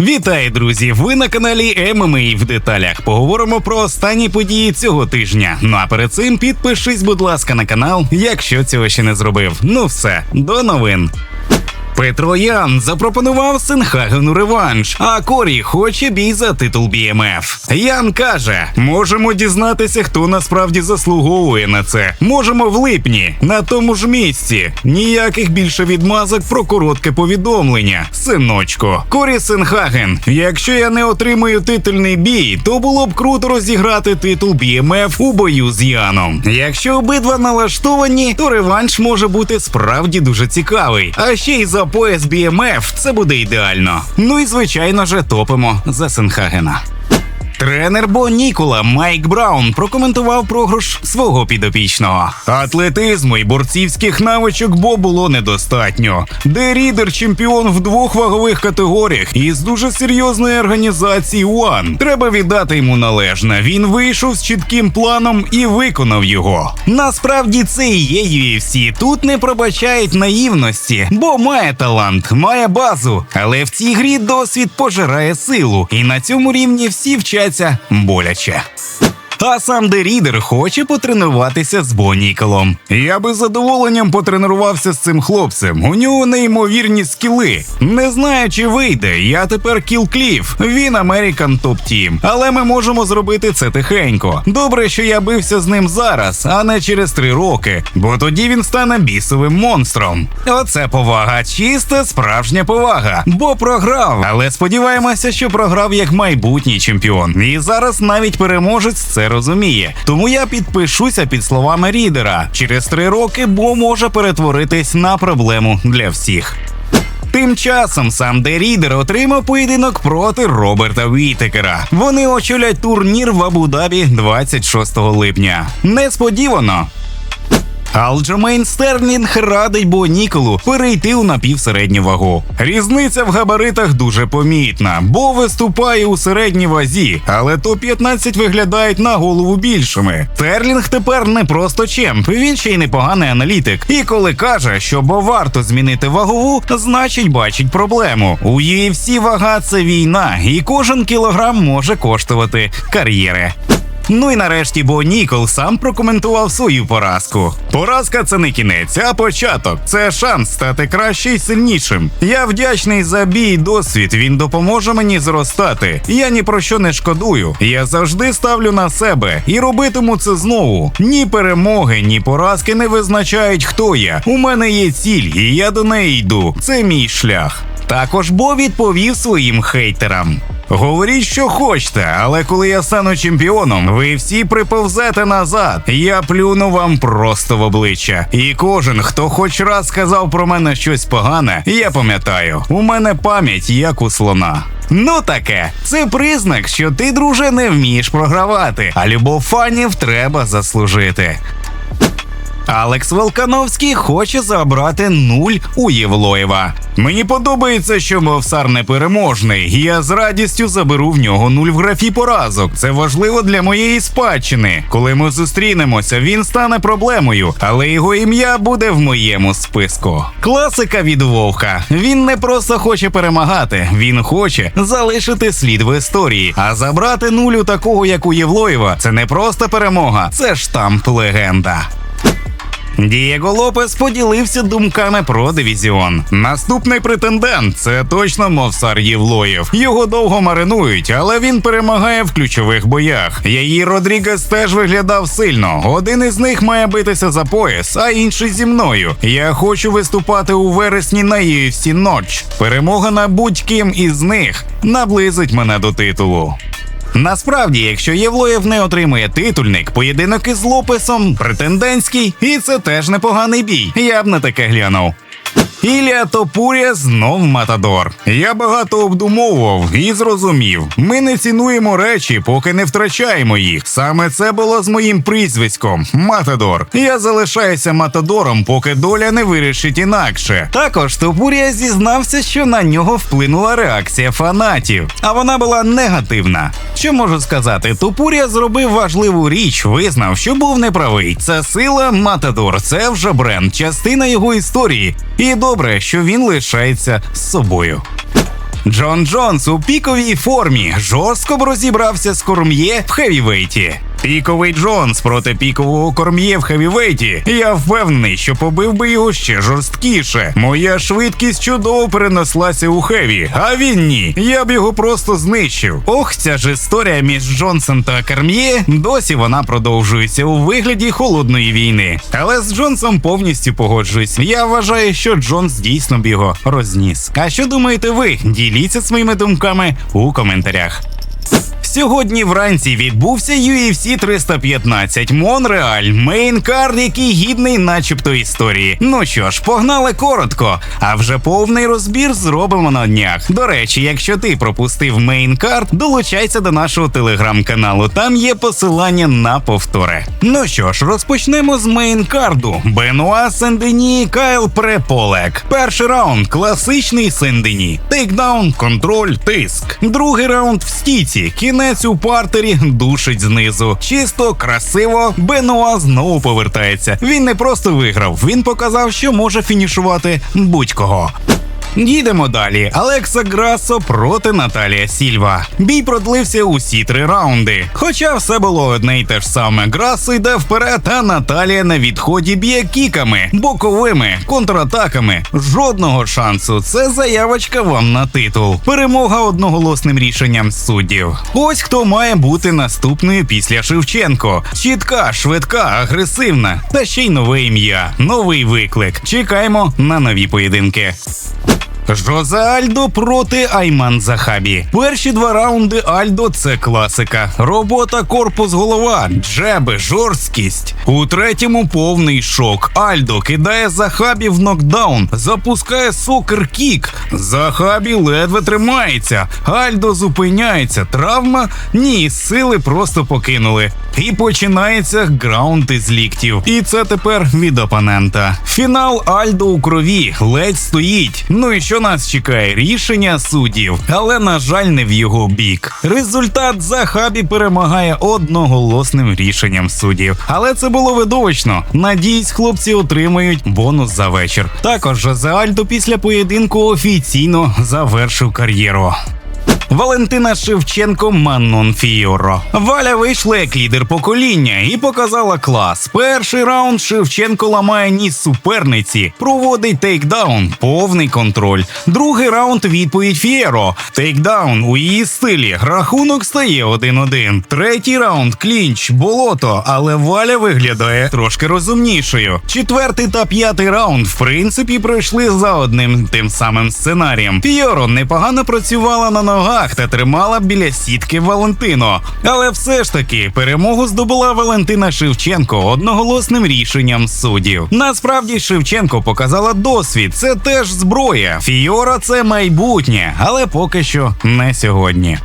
Вітаю, друзі! Ви на каналі ММА в деталях. Поговоримо про останні події цього тижня. Ну а перед цим підпишись, будь ласка, на канал, якщо цього ще не зробив. Ну все, до новин. Петро Ян запропонував Сенхагену реванш, а Корі хоче бій за титул BMF. Ян каже: можемо дізнатися, хто насправді заслуговує на це. Можемо в липні, на тому ж місці. Ніяких більше відмазок про коротке повідомлення. Синочко, Корі Сенхаген. Якщо я не отримую титульний бій, то було б круто розіграти титул BMF у бою з Яном. Якщо обидва налаштовані, то реванш може бути справді дуже цікавий. А ще й за пояс BMF це буде ідеально. Ну і звичайно же топимо за Сенхагена. Тренер Бо Нікола Майк Браун прокоментував програш свого підопічного. Атлетизму і борцівських навичок Бо було недостатньо. Де рідер чемпіон в двох вагових категоріях із дуже серйозної організації One. Треба віддати йому належне. Він вийшов з чітким планом і виконав його. Насправді це і є UFC. Тут не пробачають наївності, бо має талант, має базу. Але в цій грі досвід пожирає силу, і на цьому рівні всі вчаться боляче. А сам Дерідер хоче потренуватися з Бо Ніколом. Я би з задоволенням потренувався з цим хлопцем. У нього неймовірні скіли. Не знаю, чи вийде. Я тепер Кіл Кліф. Він Американ топ тім. Але ми можемо зробити це тихенько. Добре, що я бився з ним зараз, а не через три роки. Бо тоді він стане бісовим монстром. Оце повага, чиста справжня повага. Бо програв. Але сподіваємося, що програв як майбутній чемпіон. І зараз навіть переможець це розуміє. Тому я підпишуся під словами рідера. Через три роки Бо може перетворитись на проблему для всіх. Тим часом сам Де Рідер отримав поєдинок проти Роберта Вітекера. Вони очолять турнір в Абу-Дабі 26 липня. Несподівано. Алджамейн Стерлінг радить Бо Ніколу перейти у напівсередню вагу. Різниця в габаритах дуже помітна, бо виступає у середній вазі, але топ-15 виглядають на голову більшими. Стерлінг тепер не просто чемп, він ще й непоганий аналітик. І коли каже, що бо варто змінити вагову, значить бачить проблему. У UFC вага це війна, і кожен кілограм може коштувати кар'єри. Ну і нарешті Бо Нікол сам прокоментував свою поразку. Поразка це не кінець, а початок. Це шанс стати краще і сильнішим. Я вдячний за бій і досвід. Він допоможе мені зростати. Я ні про що не шкодую. Я завжди ставлю на себе і робитиму це знову. Ні перемоги, ні поразки не визначають, хто я. У мене є ціль, і я до неї йду. Це мій шлях. Також Бо відповів своїм хейтерам. Говоріть, що хочете, але коли я стану чемпіоном, ви всі приповзете назад. Я плюну вам просто в обличчя. І кожен, хто хоч раз сказав про мене щось погане, я пам'ятаю, у мене пам'ять як у слона. Ну таке, це признак, що ти, друже, не вмієш програвати, а любов фанів треба заслужити. Алекс Волкановський хоче забрати нуль у Євлоєва. Мені подобається, що Мовсар непереможний, і я з радістю заберу в нього нуль в графі поразок. Це важливо для моєї спадщини. Коли ми зустрінемося, він стане проблемою, але його ім'я буде в моєму списку. Класика від Вовка. Він не просто хоче перемагати, він хоче залишити слід в історії. А забрати нуль у такого, як у Євлоєва, це не просто перемога, це штамп легенда. Дієго Лопес поділився думками про дивізіон. Наступний претендент це точно Мовсар Євлоєв. Його довго маринують, але він перемагає в ключових боях. Яї Родрігес теж виглядав сильно. Один із них має битися за пояс, а інший зі мною. Я хочу виступати у вересні на UFC Ночь. Перемога на будь-ким із них наблизить мене до титулу. Насправді, якщо Євлоєв не отримує титульник, поєдинок із Лопесом претендентський, і це теж непоганий бій. Я б на таке глянув. Ілія Топуря знов Матадор. Я багато обдумовував і зрозумів. Ми не цінуємо речі, поки не втрачаємо їх. Саме це було з моїм прізвиськом Матадор. Я залишаюся Матадором, поки доля не вирішить інакше. Також Топурія зізнався, що на нього вплинула реакція фанатів, а вона була негативна. Що можу сказати? Топурія зробив важливу річ, визнав, що був неправий. Це сила Матадор, це вже бренд, частина його історії. І добре, що він лишається з собою. Джон Джонс у піковій формі жорстко розібрався з корм'є в хевівейті. Піковий Джонс проти пікового корм'є в хевівейті. Я впевнений, що побив би його ще жорсткіше. Моя швидкість чудово перенеслася у хеві, а він ні. Я б його просто знищив. Ох, ця ж історія між Джонсом та Корм'є. Досі вона продовжується у вигляді холодної війни. Але з Джонсом повністю погоджуюсь. Я вважаю, що Джонс дійсно б його розніс. А що думаєте ви? Діліться своїми думками у коментарях. Сьогодні вранці відбувся UFC 315 Монреаль, мейн-кард, який гідний, начебто, історії. Ну що ж, погнали коротко, а вже повний розбір зробимо на днях. До речі, якщо ти пропустив мейн-кард, долучайся до нашого телеграм-каналу. Там є посилання на повтори. Ну що ж, розпочнемо з мейн-карду. Бенуа Сендені, Кайл Преполек. Перший раунд класичний Сендені. Тейкдаун, контроль, тиск. Другий раунд в стійці. Кінець у партері душить знизу. Чисто, красиво. Бенуа знову повертається. Він не просто виграв, він показав, що може фінішувати будь-кого. Їдемо далі. Алекса Грасо проти Наталія Сільва. Бій продлився усі три раунди. Хоча все було одне й те ж саме. Грасо йде вперед, а Наталія на відході б'є кіками, боковими, контратаками. Жодного шансу. Це заявочка вам на титул. Перемога одноголосним рішенням суддів. Ось хто має бути наступною після Шевченко. Чітка, швидка, агресивна. Та ще й нове ім'я, новий виклик. Чекаємо на нові поєдинки. Жозе Альдо проти Айман Захабі. Перші два раунди Альдо це класика. Робота корпус голова, джеби, жорсткість. У третьому повний шок. Альдо кидає Захабі в нокдаун, запускає сокер кік. Захабі ледве тримається. Альдо зупиняється. Травма? Ні, сили просто покинули. І починається граунд із ліктів. І це тепер від опонента. Фінал Альдо у крові ледь стоїть. Ну і що нас чекає? Рішення суддів, але на жаль, не в його бік. Результат Захабі перемагає одноголосним рішенням суддів. Але це було видовищно. Надіюсь, хлопці отримають бонус за вечір. Також Альдо після поєдинку офіційно завершив кар'єру. Валентина Шевченко Маннон Фіоро. Валя вийшла як лідер покоління і показала клас. Перший раунд Шевченко ламає ніс суперниці, проводить тейкдаун, повний контроль. Другий раунд відповідь Фієро. Тейкдаун у її стилі. Рахунок стає 1-1. Третій раунд клінч, болото, але Валя виглядає трошки розумнішою. Четвертий та п'ятий раунд, в принципі, пройшли за одним тим самим сценарієм. Фіоро непогано працювала на ногах та тримала біля сітки Валентино. Але все ж таки перемогу здобула Валентина Шевченко одноголосним рішенням суддів. Насправді Шевченко показала досвід. Це теж зброя. Фіора це майбутнє, але поки що не сьогодні.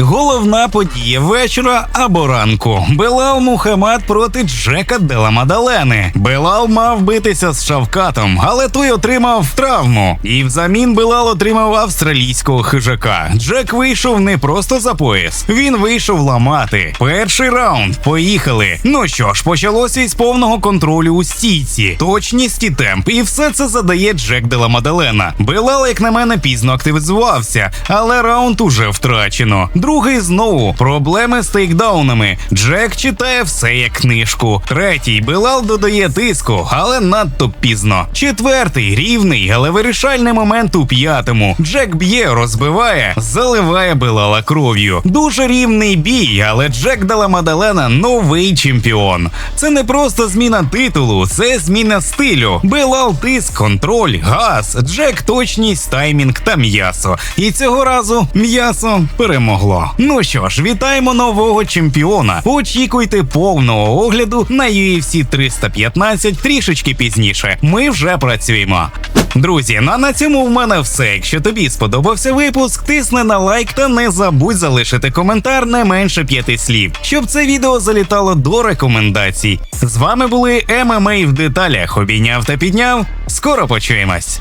Головна подія вечора або ранку. Белал Мухаммад проти Джека Дела Мадалени. Белал мав битися з Шавкатом, але той отримав травму. І взамін Белал отримав австралійського хижака. Джек вийшов не просто за пояс, він вийшов ламати. Перший раунд. Поїхали. Ну що ж, почалося із повного контролю у стійці, точність і темп. І все це задає Джек Дела Мадалена. Белал, як на мене, пізно активізувався, але раунд уже втрачено. Другий знову проблеми з тейкдаунами. Джек читає все як книжку. Третій Белал додає тиску, але надто пізно. Четвертий рівний, але вирішальний момент у п'ятому. Джек б'є, розбиває, заливає Белала кров'ю. Дуже рівний бій, але Джек Дала Мадалена новий чемпіон. Це не просто зміна титулу, це зміна стилю. Белал тиск, контроль, газ, Джек точність, таймінг та м'ясо. І цього разу м'ясо перемогло. Ну що ж, вітаємо нового чемпіона. Очікуйте повного огляду на UFC 315 трішечки пізніше. Ми вже працюємо. Друзі, ну а на цьому в мене все. Якщо тобі сподобався випуск, тисни на лайк та не забудь залишити коментар не менше п'яти слів, щоб це відео залітало до рекомендацій. З вами були ММА в деталях. Обійняв та підняв. Скоро почуємось.